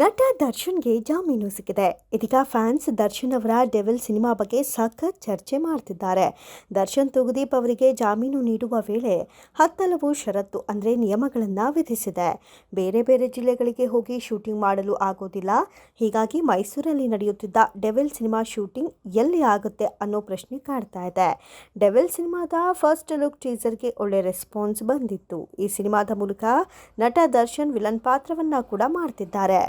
ನಟ ದರ್ಶನ್ಗೆ ಜಾಮೀನು ಸಿಕ್ಕಿದೆ. ಇದೀಗ ಫ್ಯಾನ್ಸ್ ದರ್ಶನ್ ಅವರ ಡೆವಿಲ್ ಸಿನಿಮಾ ಬಗ್ಗೆ ಸಖತ್ ಚರ್ಚೆ ಮಾಡ್ತಿದ್ದಾರೆ. ದರ್ಶನ್ ತುಗುದೀಪ್ ಅವರಿಗೆ ಜಾಮೀನು ನೀಡುವ ವೇಳೆ ಹತ್ತಲವು ಷರತ್ತು ಅಂದರೆ ನಿಯಮಗಳನ್ನು ವಿಧಿಸಿದೆ. ಬೇರೆ ಬೇರೆ ಜಿಲ್ಲೆಗಳಿಗೆ ಹೋಗಿ ಶೂಟಿಂಗ್ ಮಾಡಲು ಆಗೋದಿಲ್ಲ. ಹೀಗಾಗಿ ಮೈಸೂರಲ್ಲಿ ನಡೆಯುತ್ತಿದ್ದ ಡೆವಿಲ್ ಸಿನಿಮಾ ಶೂಟಿಂಗ್ ಎಲ್ಲಿ ಆಗುತ್ತೆ ಅನ್ನೋ ಪ್ರಶ್ನೆ ಕಾಡ್ತಾ ಇದೆ. ಡೆವಿಲ್ ಸಿನಿಮಾದ ಫಸ್ಟ್ ಲುಕ್ ಟೀಸರ್ಗೆ ಒಳ್ಳೆ ರೆಸ್ಪಾನ್ಸ್ ಬಂದಿತ್ತು. ಈ ಸಿನಿಮಾದ ಮೂಲಕ ನಟ ದರ್ಶನ್ ವಿಲನ್ ಪಾತ್ರವನ್ನ ಕೂಡ ಮಾಡ್ತಿದ್ದಾರೆ.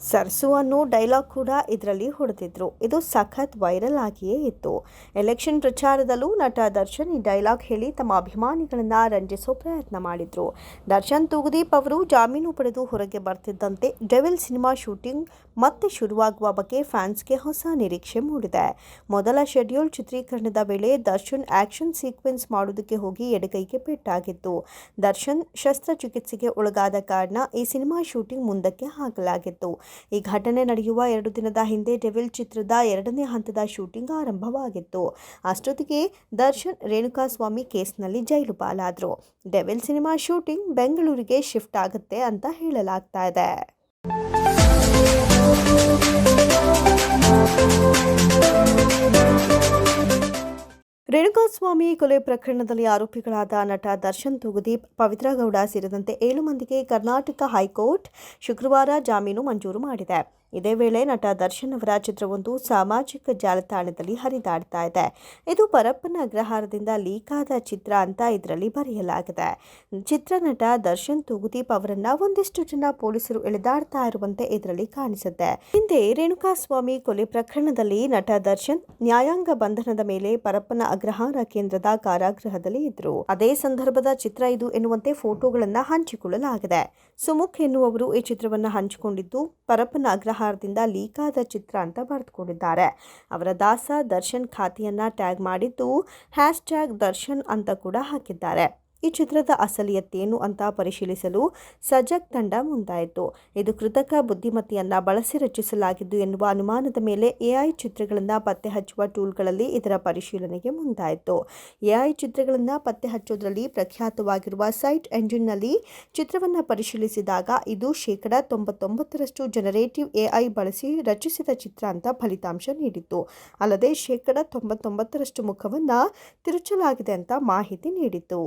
ಸರ್ಸು ಅನ್ನೋ ಡೈಲಾಗ್ ಕೂಡ ಇದರಲ್ಲಿ ಹೊಡೆದಿದ್ರು. ಇದು ಸಖತ್ ವೈರಲ್ ಆಗಿಯೇ ಇತ್ತು. ಎಲೆಕ್ಷನ್ ಪ್ರಚಾರದಲ್ಲೂ ನಟ ದರ್ಶನ್ ಈ ಡೈಲಾಗ್ ಹೇಳಿ ತಮ್ಮ ಅಭಿಮಾನಿಗಳನ್ನ ರಂಜಿಸೋ ಪ್ರಯತ್ನ ಮಾಡಿದ್ರು. ದರ್ಶನ್ ತೂಗುದೀಪ್ ಅವರು ಜಾಮೀನು ಪಡೆದು ಹೊರಗೆ ಬರ್ತಿದ್ದಂತೆ ಡೆವಿಲ್ ಸಿನಿಮಾ ಶೂಟಿಂಗ್ ಮತ್ತೆ ಶುರುವಾಗುವ ಬಗ್ಗೆ ಫ್ಯಾನ್ಸ್ಗೆ ಹೊಸ ನಿರೀಕ್ಷೆ ಮೂಡಿದೆ. ಮೊದಲ ಶೆಡ್ಯೂಲ್ ಚಿತ್ರೀಕರಣದ ವೇಳೆ ದರ್ಶನ್ ಆಕ್ಷನ್ ಸೀಕ್ವೆನ್ಸ್ ಮಾಡೋದಕ್ಕೆ ಹೋಗಿ ಎಡಗೈಗೆ ಪೆಟ್ಟಾಗಿತ್ತು. ದರ್ಶನ್ ಶಸ್ತ್ರಚಿಕಿತ್ಸೆಗೆ ಒಳಗಾದ ಕಾರಣ ಈ ಸಿನಿಮಾ ಶೂಟಿಂಗ್ ಮುಂದಕ್ಕೆ ಹಾಕಲಾಗಿತ್ತು. ಈ ಘಟನೆ ನಡೆಯುವ ಎರಡು ದಿನದ ಹಿಂದೆ ಡೆವಿಲ್ ಚಿತ್ರದ ಎರಡನೇ ಹಂತದ ಶೂಟಿಂಗ್ ಆರಂಭವಾಗಿತ್ತು. ಅಷ್ಟೊತ್ತಿಗೆ ದರ್ಶನ್ ರೇಣುಕಾಸ್ವಾಮಿ ಕೇಸ್ನಲ್ಲಿ ಜೈಲು ಪಾಲಾದರು. ಡೆವಿಲ್ ಸಿನಿಮಾ ಶೂಟಿಂಗ್ ಬೆಂಗಳೂರಿಗೆ ಶಿಫ್ಟ್ ಆಗುತ್ತೆ ಅಂತ ಹೇಳಲಾಗ್ತಾ ಇದೆ. ರೇಣುಕಾಸ್ವಾಮಿ ಕೊಲೆ ಪ್ರಕರಣದಲ್ಲಿ ಆರೋಪಿಗಳಾದ ನಟ ದರ್ಶನ್ ತುಗುದೀಪ್, ಪವಿತ್ರ ಗೌಡ ಸೇರಿದಂತೆ ಏಳು ಮಂದಿಗೆ ಕರ್ನಾಟಕ ಹೈಕೋರ್ಟ್ ಶುಕ್ರವಾರ ಜಾಮೀನು ಮಂಜೂರು ಮಾಡಿದೆ. ಇದೇ ವೇಳೆ ನಟ ದರ್ಶನ್ ಅವರ ಚಿತ್ರವೊಂದು ಸಾಮಾಜಿಕ ಜಾಲತಾಣದಲ್ಲಿ ಹರಿದಾಡ್ತಾ ಇದೆ. ಇದು ಪರಪ್ಪನ ಅಗ್ರಹಾರದಿಂದ ಲೀಕ್ ಆದ ಚಿತ್ರ ಅಂತ ಇದರಲ್ಲಿ ಬರೆಯಲಾಗಿದೆ. ಚಿತ್ರನಟ ದರ್ಶನ್ ತೂಗುದೀಪ್ ಅವರನ್ನ ಒಂದಿಷ್ಟು ಜನ ಪೊಲೀಸರು ಎಳೆದಾಡ್ತಾ ಇರುವಂತೆ ಇದರಲ್ಲಿ ಕಾಣಿಸುತ್ತೆ. ಹಿಂದೆ ರೇಣುಕಾಸ್ವಾಮಿ ಕೊಲೆ ಪ್ರಕರಣದಲ್ಲಿ ನಟ ದರ್ಶನ್ ನ್ಯಾಯಾಂಗ ಬಂಧನದ ಮೇಲೆ ಪರಪ್ಪನ ಅಗ್ರಹಾರ ಕೇಂದ್ರದ ಕಾರಾಗೃಹದಲ್ಲಿ ಇದ್ರು. ಅದೇ ಸಂದರ್ಭದ ಚಿತ್ರ ಇದು ಎನ್ನುವಂತೆ ಫೋಟೋಗಳನ್ನ ಹಂಚಿಕೊಳ್ಳಲಾಗಿದೆ. ಸುಮುಖ್ ಎನ್ನುವವರು ಈ ಚಿತ್ರವನ್ನು ಹಂಚಿಕೊಂಡಿದ್ದು ಪರಪ್ಪನ ಅಗ್ರಹಾರದಿಂದ ಲೀಕ್ ಆದ ಚಿತ್ರ ಅಂತ ಬರೆದುಕೊಂಡಿದ್ದಾರೆ. ಅವರ ದಾಸ ದರ್ಶನ್ ಖಾತೆಯನ್ನು ಟ್ಯಾಗ್ ಮಾಡಿದ್ದು ಹ್ಯಾಶ್ ಟ್ಯಾಗ್ ದರ್ಶನ್ ಅಂತ ಕೂಡ ಹಾಕಿದ್ದಾರೆ. ಈ ಚಿತ್ರದ ಅಸಲಿಯತ್ತೇನು ಅಂತ ಪರಿಶೀಲಿಸಲು ಸಜಗ್ ತಂಡ ಮುಂದಾಯಿತು. ಇದು ಕೃತಕ ಬುದ್ಧಿಮತ್ತೆಯನ್ನ ಬಳಸಿ ರಚಿಸಲಾಗಿದ್ದು ಎನ್ನುವ ಅನುಮಾನದ ಮೇಲೆ ಎಐ ಚಿತ್ರಗಳನ್ನು ಪತ್ತೆ ಹಚ್ಚುವ ಟೂಲ್ಗಳಲ್ಲಿ ಇದರ ಪರಿಶೀಲನೆಗೆ ಮುಂದಾಯಿತು. ಎಐ ಚಿತ್ರಗಳನ್ನು ಪತ್ತೆ ಹಚ್ಚೋದ್ರಲ್ಲಿ ಪ್ರಖ್ಯಾತವಾಗಿರುವ ಸೈಟ್ ಎಂಜಿನ್ನಲ್ಲಿ ಚಿತ್ರವನ್ನು ಪರಿಶೀಲಿಸಿದಾಗ ಇದು ಶೇಕಡ ತೊಂಬತ್ತೊಂಬತ್ತರಷ್ಟು ಜನರೇಟಿವ್ ಎಐ ಬಳಸಿ ರಚಿಸಿದ ಚಿತ್ರ ಅಂತ ಫಲಿತಾಂಶ ನೀಡಿತು ಅಲ್ಲದೆ ಶೇಕಡ ತೊಂಬತ್ತೊಂಬತ್ತರಷ್ಟು ಮುಖವನ್ನು ತಿರುಚಲಾಗಿದೆ ಅಂತ ಮಾಹಿತಿ ನೀಡಿತು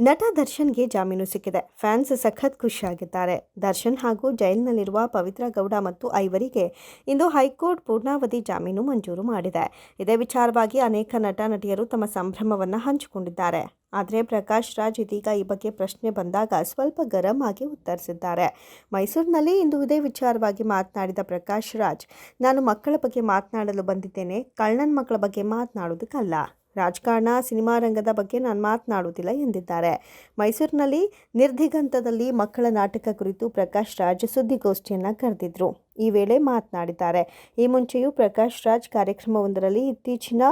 ನಟ ದರ್ಶನ್ಗೆ ಜಾಮೀನು ಸಿಕ್ಕಿದೆ. ಫ್ಯಾನ್ಸ್ ಸಖತ್ ಖುಷಿಯಾಗಿದ್ದಾರೆ. ದರ್ಶನ್ ಹಾಗೂ ಜೈಲಿನಲ್ಲಿರುವ ಪವಿತ್ರ ಗೌಡ ಮತ್ತು ಐವರಿಗೆ ಇಂದು ಹೈಕೋರ್ಟ್ ಪೂರ್ಣಾವಧಿ ಜಾಮೀನು ಮಂಜೂರು ಮಾಡಿದೆ. ಇದೇ ವಿಚಾರವಾಗಿ ಅನೇಕ ನಟ, ನಟಿಯರು ತಮ್ಮ ಸಂಭ್ರಮವನ್ನು ಹಂಚಿಕೊಂಡಿದ್ದಾರೆ. ಆದರೆ ಪ್ರಕಾಶ್ ರಾಜ್ ಇದೀಗ ಈ ಬಗ್ಗೆ ಪ್ರಶ್ನೆ ಬಂದಾಗ ಸ್ವಲ್ಪ ಗರಂ ಆಗಿ ಉತ್ತರಿಸಿದ್ದಾರೆ. ಮೈಸೂರಿನಲ್ಲಿ ಇಂದು ಇದೇ ವಿಚಾರವಾಗಿ ಮಾತನಾಡಿದ ಪ್ರಕಾಶ್ ರಾಜ್, ನಾನು ಮಕ್ಕಳ ಬಗ್ಗೆ ಮಾತನಾಡಲು ಬಂದಿದ್ದೇನೆ. ಕಳ್ಳನ ಮಕ್ಕಳ ಬಗ್ಗೆ ಮಾತನಾಡೋದಕ್ಕಲ್ಲ ರಾಜಕಾರಣ, ಸಿನಿಮಾ ರಂಗದ ಬಗ್ಗೆ ನಾನು ಮಾತನಾಡುವುದಿಲ್ಲ ಎಂದಿದ್ದಾರೆ. ಮೈಸೂರಿನಲ್ಲಿ ನಿರ್ಧಿಗಂತದಲ್ಲಿ ಮಕ್ಕಳ ನಾಟಕ ಕುರಿತು ಪ್ರಕಾಶ್ ರಾಜ್ ಸುದ್ದಿಗೋಷ್ಠಿಯನ್ನು ಕರೆದಿದ್ರು. ಈ ವೇಳೆ ಮಾತನಾಡಿದ್ದಾರೆ. ಈ ಮುಂಚೆಯೂ ಪ್ರಕಾಶ್ ರಾಜ್ ಕಾರ್ಯಕ್ರಮವೊಂದರಲ್ಲಿ ಇತ್ತೀಚಿನ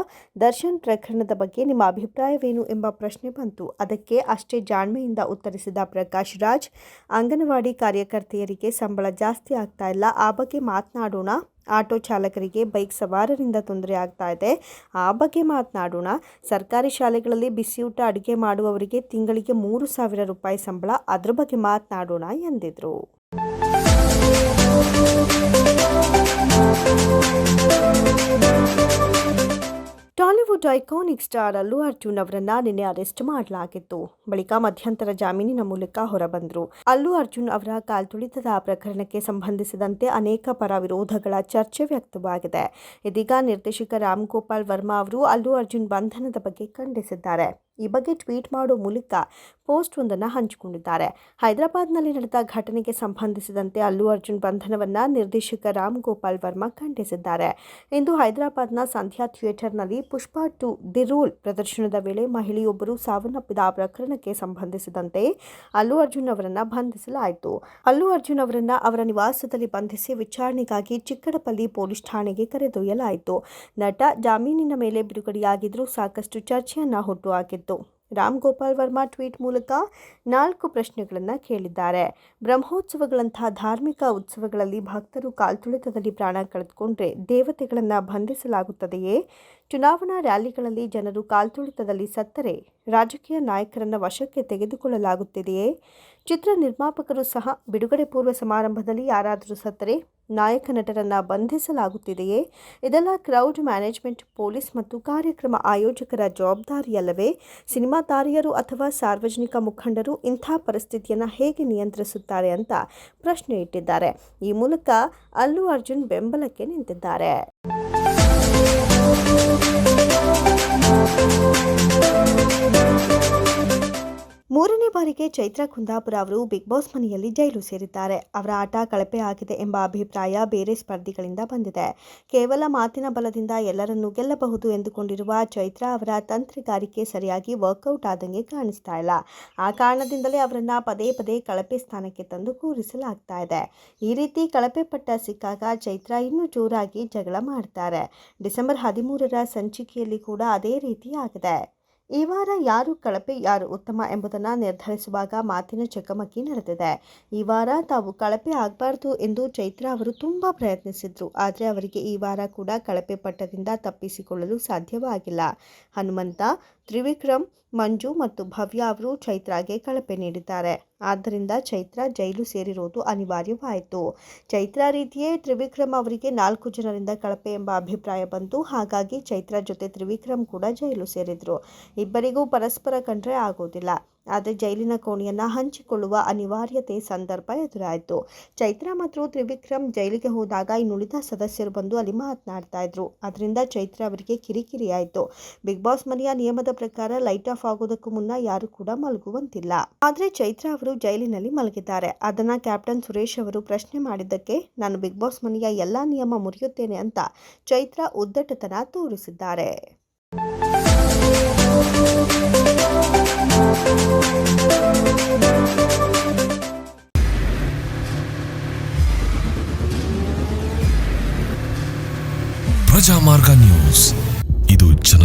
ದರ್ಶನ್ ಪ್ರಕರಣದ ಬಗ್ಗೆ ನಿಮ್ಮ ಅಭಿಪ್ರಾಯವೇನು ಎಂಬ ಪ್ರಶ್ನೆ ಬಂತು. ಅದಕ್ಕೆ ಅಷ್ಟೇ ಜಾಣ್ಮೆಯಿಂದ ಉತ್ತರಿಸಿದ ಪ್ರಕಾಶ್ ರಾಜ್, ಅಂಗನವಾಡಿ ಕಾರ್ಯಕರ್ತೆಯರಿಗೆ ಸಂಬಳ ಜಾಸ್ತಿ ಆಗ್ತಾ ಇಲ್ಲ, ಆ ಬಗ್ಗೆ ಮಾತನಾಡೋಣ ಆಟೋ ಚಾಲಕರಿಗೆ ಬೈಕ್ ಸವಾರರಿಂದ ತೊಂದರೆ ಆಗ್ತಾ ಇದೆ. ಆ ಬಗ್ಗೆ ಮಾತನಾಡೋಣ. ಸರ್ಕಾರಿ ಶಾಲೆಗಳಲ್ಲಿ ಬಿಸಿಯೂಟ ಅಡುಗೆ ಮಾಡುವವರಿಗೆ ತಿಂಗಳಿಗೆ ಮೂರು ಸಾವಿರ ರೂಪಾಯಿ ಸಂಬಳ. ಅದ್ರ ಬಗ್ಗೆ ಮಾತನಾಡೋಣ ಎಂದಿದ್ರು. Tollywood iconic star Allu Arjun ಅವರನ್ನ ನಿನ್ನೆ ಅರೆಸ್ಟ್ ಮಾಡಲಾಗಿತ್ತು. ಬಳಿಕ ಮಧ್ಯಂತರ ಜಾಮೀನಿನ ಮೂಲಕ ಹೊರಬಂದರು. ಅಲ್ಲು ಅರ್ಜುನ್ ಅವರ ಕಾಲ್ತುಳಿತದ ಪ್ರಕರಣಕ್ಕೆ ಸಂಬಂಧಿಸಿದಂತೆ ಅನೇಕ ಪರ ವಿರೋಧಗಳ ಚರ್ಚೆ ವ್ಯಕ್ತವಾಗಿದೆ. ಇದೀಗ ನಿರ್ದೇಶಕ ರಾಮ್ ಗೋಪಾಲ್ ವರ್ಮಾ ಅವರು ಅಲ್ಲು ಅರ್ಜುನ್ ಬಂಧನದ ಬಗ್ಗೆ ಖಂಡಿಸಿದ್ದಾರೆ. ಈ ಬಗ್ಗೆ ಟ್ವೀಟ್ ಮಾಡುವ ಮೂಲಕ ಪೋಸ್ಟ್ ಒಂದನ್ನು ಹಂಚಿಕೊಂಡಿದ್ದಾರೆ. ಹೈದರಾಬಾದ್ನಲ್ಲಿ ನಡೆದ ಘಟನೆಗೆ ಸಂಬಂಧಿಸಿದಂತೆ ಅಲ್ಲು ಅರ್ಜುನ್ ಬಂಧನವನ್ನು ನಿರ್ದೇಶಕ ರಾಮ್ ಗೋಪಾಲ್ ವರ್ಮಾ ಖಂಡಿಸಿದ್ದಾರೆ. ಇಂದು ಹೈದರಾಬಾದ್ನ ಸಂಧ್ಯಾ ಥಿಯೇಟರ್ನಲ್ಲಿ ಪುಷ್ಪಾ ಟು ದಿ ರೂಲ್ ಪ್ರದರ್ಶನದ ವೇಳೆ ಮಹಿಳೆಯೊಬ್ಬರು ಸಾವನ್ನಪ್ಪಿದ ಪ್ರಕರಣಕ್ಕೆ ಸಂಬಂಧಿಸಿದಂತೆ ಅಲ್ಲು ಅರ್ಜುನ್ ಅವರನ್ನು ಬಂಧಿಸಲಾಯಿತು. ಅಲ್ಲು ಅರ್ಜುನ್ ಅವರನ್ನು ಅವರ ನಿವಾಸದಲ್ಲಿ ಬಂಧಿಸಿ ವಿಚಾರಣೆಗಾಗಿ ಚಿಕ್ಕಡಪಲ್ಲಿ ಪೊಲೀಸ್ ಠಾಣೆಗೆ ಕರೆದೊಯ್ಯಲಾಯಿತು. ನಟ ಜಾಮೀನಿನ ಮೇಲೆ ಬಿಡುಗಡೆಯಾಗಿದ್ದರೂ ಸಾಕಷ್ಟು ಚರ್ಚೆಯನ್ನು ಹುಟ್ಟುಹಾಕಿತ್ತು ರಾಮ್ ಗೋಪಾಲ್ ವರ್ಮಾ ಟ್ವೀಟ್ ಮೂಲಕ ನಾಲ್ಕು ಪ್ರಶ್ನೆಗಳನ್ನು ಕೇಳಿದ್ದಾರೆ. ಬ್ರಹ್ಮೋತ್ಸವಗಳಂತಹ ಧಾರ್ಮಿಕ ಉತ್ಸವಗಳಲ್ಲಿ ಭಕ್ತರು ಕಾಲ್ತುಳಿತದಲ್ಲಿ ಪ್ರಾಣ ಕಳೆದುಕೊಂಡ್ರೆ ದೇವತೆಗಳನ್ನು ಬಂಧಿಸಲಾಗುತ್ತದೆಯೇ? ಚುನಾವಣಾ ರ್ಯಾಲಿಗಳಲ್ಲಿ ಜನರು ಕಾಲ್ತುಳಿತದಲ್ಲಿ ಸತ್ತರೆ. ರಾಜಕೀಯ ನಾಯಕರನ್ನು ವಶಕ್ಕೆ ತೆಗೆದುಕೊಳ್ಳಲಾಗುತ್ತಿದೆಯೇ? ಚಿತ್ರ ನಿರ್ಮಾಪಕರು ಸಹ ಬಿಡುಗಡೆ ಪೂರ್ವ ಸಮಾರಂಭದಲ್ಲಿ ಯಾರಾದರೂ ಸತ್ತರೆ? ನಾಯಕ ನಟರನ್ನು ಬಂಧಿಸಲಾಗುತ್ತಿದೆಯೇ? ಇದೆಲ್ಲ ಕ್ರೌಡ್ ಮ್ಯಾನೇಜ್ಮೆಂಟ್, ಪೊಲೀಸ್ ಮತ್ತು ಕಾರ್ಯಕ್ರಮ ಆಯೋಜಕರ ಜವಾಬ್ದಾರಿಯಲ್ಲವೇ? ಸಿನಿಮಾ ತಾರೆಯರು ಅಥವಾ ಸಾರ್ವಜನಿಕ ಮುಖಂಡರು ಇಂಥ ಪರಿಸ್ಥಿತಿಯನ್ನು ಹೇಗೆ ನಿಯಂತ್ರಿಸುತ್ತಾರೆ ಅಂತ ಪ್ರಶ್ನೆ ಇಟ್ಟಿದ್ದಾರೆ. ಈ ಮೂಲಕ ಅಲ್ಲು ಅರ್ಜುನ್ ಬೆಂಬಲಕ್ಕೆ ನಿಂತಿದ್ದಾರೆ. Thank you. ಮೂರನೇ ಬಾರಿಗೆ ಚೈತ್ರಾ ಕುಂದಾಪುರ ಅವರು ಬಿಗ್ ಬಾಸ್ ಮನೆಯಲ್ಲಿ ಜೈಲು ಸೇರಿದ್ದಾರೆ. ಅವರ ಆಟ ಕಳಪೆ ಆಗಿದೆ ಎಂಬ ಅಭಿಪ್ರಾಯ ಬೇರೆ ಸ್ಪರ್ಧಿಗಳಿಂದ ಬಂದಿದೆ. ಕೇವಲ ಮಾತಿನ ಬಲದಿಂದ ಎಲ್ಲರನ್ನೂ ಗೆಲ್ಲಬಹುದು ಎಂದುಕೊಂಡಿರುವ ಚೈತ್ರಾ ಅವರ ತಂತ್ರಗಾರಿಕೆ ಸರಿಯಾಗಿ ವರ್ಕೌಟ್ ಆದಂಗೆ ಕಾಣಿಸ್ತಾ ಇಲ್ಲ. ಆ ಕಾರಣದಿಂದಲೇ ಅವರನ್ನ ಪದೇ ಪದೇ ಕಳಪೆ ಸ್ಥಾನಕ್ಕೆ ತಂದು ಕೂರಿಸಲಾಗ್ತಾ ಇದೆ. ಈ ರೀತಿ ಕಳಪೆ ಪಟ್ಟ ಸಿಕ್ಕಾಗ ಚೈತ್ರಾ ಇನ್ನೂ ಜೋರಾಗಿ ಜಗಳ ಮಾಡ್ತಾರೆ. ಡಿಸೆಂಬರ್ ಹದಿಮೂರರ ಸಂಚಿಕೆಯಲ್ಲಿ ಕೂಡ ಅದೇ ರೀತಿ ಆಗಿದೆ. ಈ ವಾರ ಯಾರು ಕಳಪೆ, ಯಾರು ಉತ್ತಮ ಎಂಬುದನ್ನು ನಿರ್ಧರಿಸುವಾಗ ಮಾತಿನ ಚಕಮಕಿ ನಡೆದಿದೆ. ಈ ವಾರ ತಾವು ಕಳಪೆ ಆಗಬಾರ್ದು ಎಂದು ಚೈತ್ರ ಅವರು ತುಂಬ ಪ್ರಯತ್ನಿಸಿದ್ರು. ಆದರೆ ಅವರಿಗೆ ಈ ವಾರ ಕೂಡ ಕಳಪೆ ಪಟ್ಟದಿಂದ ತಪ್ಪಿಸಿಕೊಳ್ಳಲು ಸಾಧ್ಯವಾಗಿಲ್ಲ. ಹನುಮಂತ ತ್ರಿವಿಕ್ರಮ್, ಮಂಜು ಮತ್ತು ಭವ್ಯ ಅವರು ಚೈತ್ರಾಗೆ ಕಳಪೆ ನೀಡಿದ್ದಾರೆ. ಆದ್ದರಿಂದ ಚೈತ್ರಾ ಜೈಲು ಸೇರಿರುವುದು ಅನಿವಾರ್ಯವಾಯಿತು. ಚೈತ್ರ ರೀತಿಯೇ ತ್ರಿವಿಕ್ರಮ್ ಅವರಿಗೆ ನಾಲ್ಕು ಜನರಿಂದ ಕಳಪೆ ಎಂಬ ಅಭಿಪ್ರಾಯ ಬಂತು ಹಾಗಾಗಿ ಚೈತ್ರ ಜೊತೆ ತ್ರಿವಿಕ್ರಮ್ ಕೂಡ ಜೈಲು ಸೇರಿದರು. ಇಬ್ಬರಿಗೂ ಪರಸ್ಪರ ಕಂಡ್ರೆ ಆಗೋದಿಲ್ಲ. ಆದರೆ ಜೈಲಿನ ಕೋಣೆಯನ್ನು ಹಂಚಿಕೊಳ್ಳುವ ಅನಿವಾರ್ಯತೆ ಸಂದರ್ಭ ಎದುರಾಯಿತು. ಚೈತ್ರ ಮತ್ತು ತ್ರಿವಿಕ್ರಮ್ ಜೈಲಿಗೆ ಹೋದಾಗ ಇನ್ನುಳಿದ ಸದಸ್ಯರು ಬಂದು ಅಲ್ಲಿ ಮಾತನಾಡ್ತಾ ಇದ್ರು. ಅದರಿಂದ ಚೈತ್ರ ಅವರಿಗೆ ಕಿರಿಕಿರಿ ಆಯಿತು ಬಿಗ್ ಬಾಸ್ ಮನೆಯ ನಿಯಮದ ಪ್ರಕಾರ ಲೈಟ್ ಆಫ್ ಆಗೋದಕ್ಕೂ ಮುನ್ನ ಯಾರು ಕೂಡ ಮಲಗುವಂತಿಲ್ಲ. ಆದರೆ ಚೈತ್ರ ಅವರು ಜೈಲಿನಲ್ಲಿ ಮಲಗಿದ್ದಾರೆ. ಅದನ್ನು ಕ್ಯಾಪ್ಟನ್ ಸುರೇಶ್ ಅವರು ಪ್ರಶ್ನೆ ಮಾಡಿದ್ದಕ್ಕೆ, ನಾನು ಬಿಗ್ ಬಾಸ್ ಮನೆಯ ಎಲ್ಲ ನಿಯಮ ಮುರಿಯುತ್ತೇನೆ ಅಂತ ಚೈತ್ರ ಉದ್ದಟತನ ತೋರಿಸಿದ್ದಾರೆ.